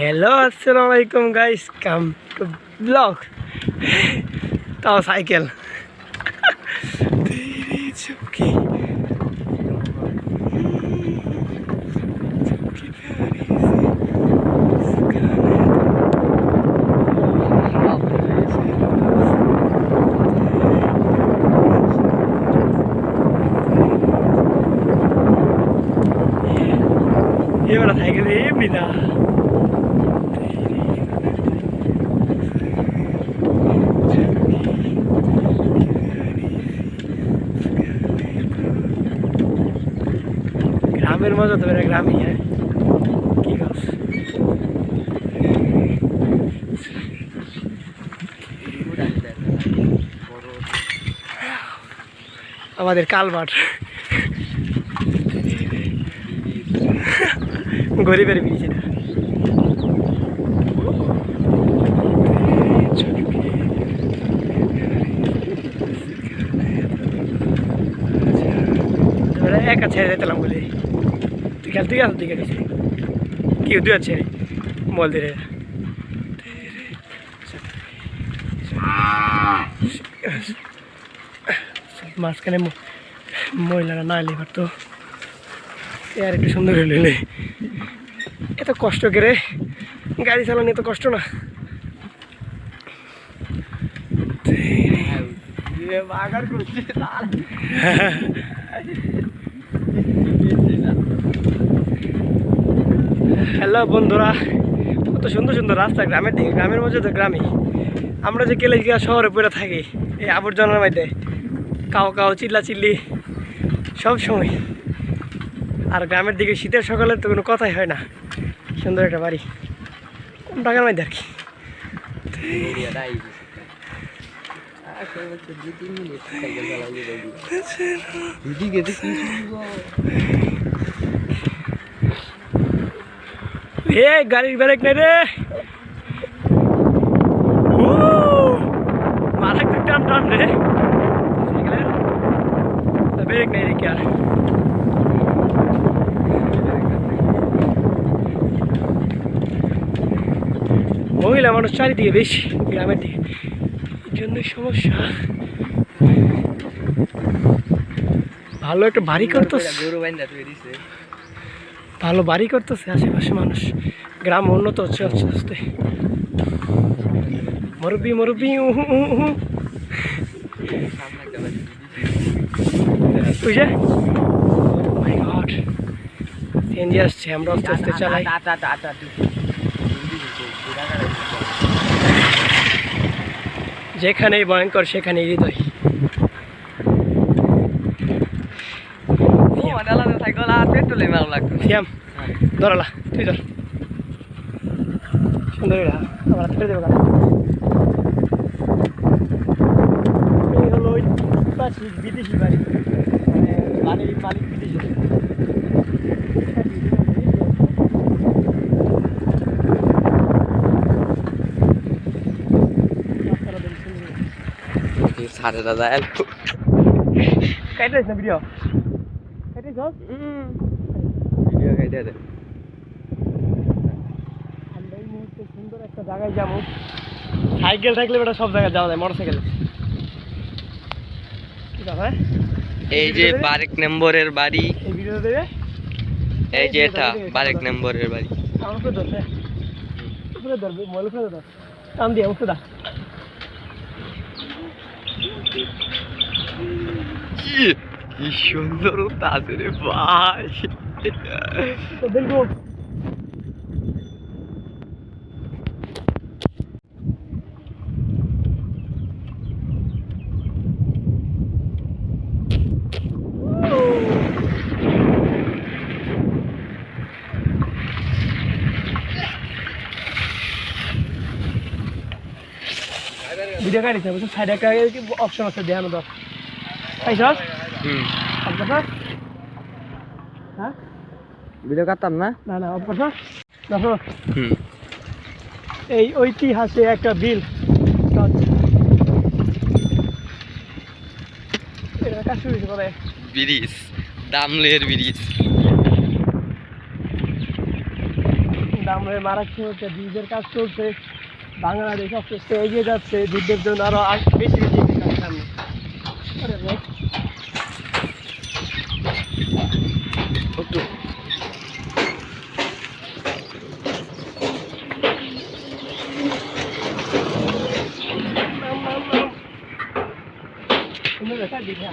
Hello আসসালামু আলাইকুম guys come to blog তাও সাইকেল তেরি চুপকি চুপকি প্যারি এবার সাইকেল এমনি দা গ্রামের মজা তো এটা গ্রামই হ্যাঁ কি গাছ আমাদের কালবাট গরিবের ব্রিজ এটা একা ছেড়ে দিতাম বলে তুই খেল তুই আস তুই গেছিস কি তুই আছে? বল দে রে মাঝখানে মহিলারা না এলে পারতো আর একটু সুন্দর হলে এত কষ্ট করে গাড়ি চালানো এত কষ্ট না। হ্যালো বন্ধুরা কত সুন্দর সুন্দর রাস্তা গ্রামের দিকে গ্রামের মধ্যে তো গ্রামে আমরা যে কেলে শহরে পড়ে থাকি এই আবর্জনার মধ্যে কাও কাও চিল্লা চিল্লি সব সময়। আর গ্রামের দিকে শীতের সকালে তো কোনো কথাই হয় না সুন্দর একটা বাড়ি। কম টাকার মধ্যে আর কি এ গাড়ির ব্রেক নেই রে। টান টান রে। ব্রেক নেই রে আর। মহিলা মানুষ চারিদিকে বেশি, গ্রামের দিকে। এই জন্যই সমস্যা। ভালো একটা বাড়ি করতো। গরু বাইন্দা দিছে ভালো বাড়ি করতেছে, আশেপাশে মানুষ। গ্রাম উন্নত হচ্ছে আস্তে। আস্তে আস্তে আটা আটা আটা যেখানেই ভয়ঙ্কর, সেখানেই হৃদয়। আলাদা পেট্রোলে মারো লাগতো সিয়াম ধরালা তুই ধর। সুন্দর হাত ফেলে দেবো। এই হলো ঐতিহাসিক বিদেশি বাড়ি। মানে বাড়ির মালিক বিদেশি। এলো। কাইটাইছ না ভিডিও? কাইটাইছ? ভিডিও খাইতে আমরা এই মুহূর্তে সুন্দর একটা জায়গায় যাব। সাইকেল থাকলে বেটা সব জায়গায় যাওয়া যায় মোটর সাইকেল? এই যে বারেক নম্বরের বাড়ি। এই যে এটা বারেক নম্বরের বাড়ি। টান দিয়ে দা কি সুন্দর আছে রে ভাই। তো দেখবো ভিডিও কাটিস না বুঝছো সাইডে একটা অপশন আছে দেখানো দাও পাইছস হুম অফ করছস হ্যাঁ? ভিডিও কাটতাম না? না না করছস দেখো। হুম। এই ঐতিহাসিক একটা বিল। Bridge দামলের bridge. আমরা মারাত্মক হচ্ছে বীজের কাজ চলছে। বাংলাদেশ আস্তে আস্তে এগিয়ে যাচ্ছে। যুদ্ধের জন্য আরও বেশি বেশি সামনে আরে রে। নাম, নাম, নাম। দীঘা দিঘা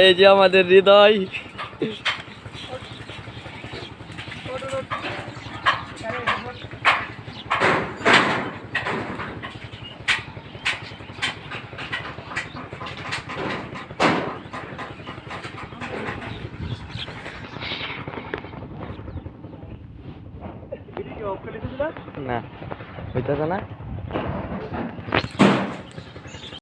এই যে আমাদের হৃদয়। না হইতেছে না।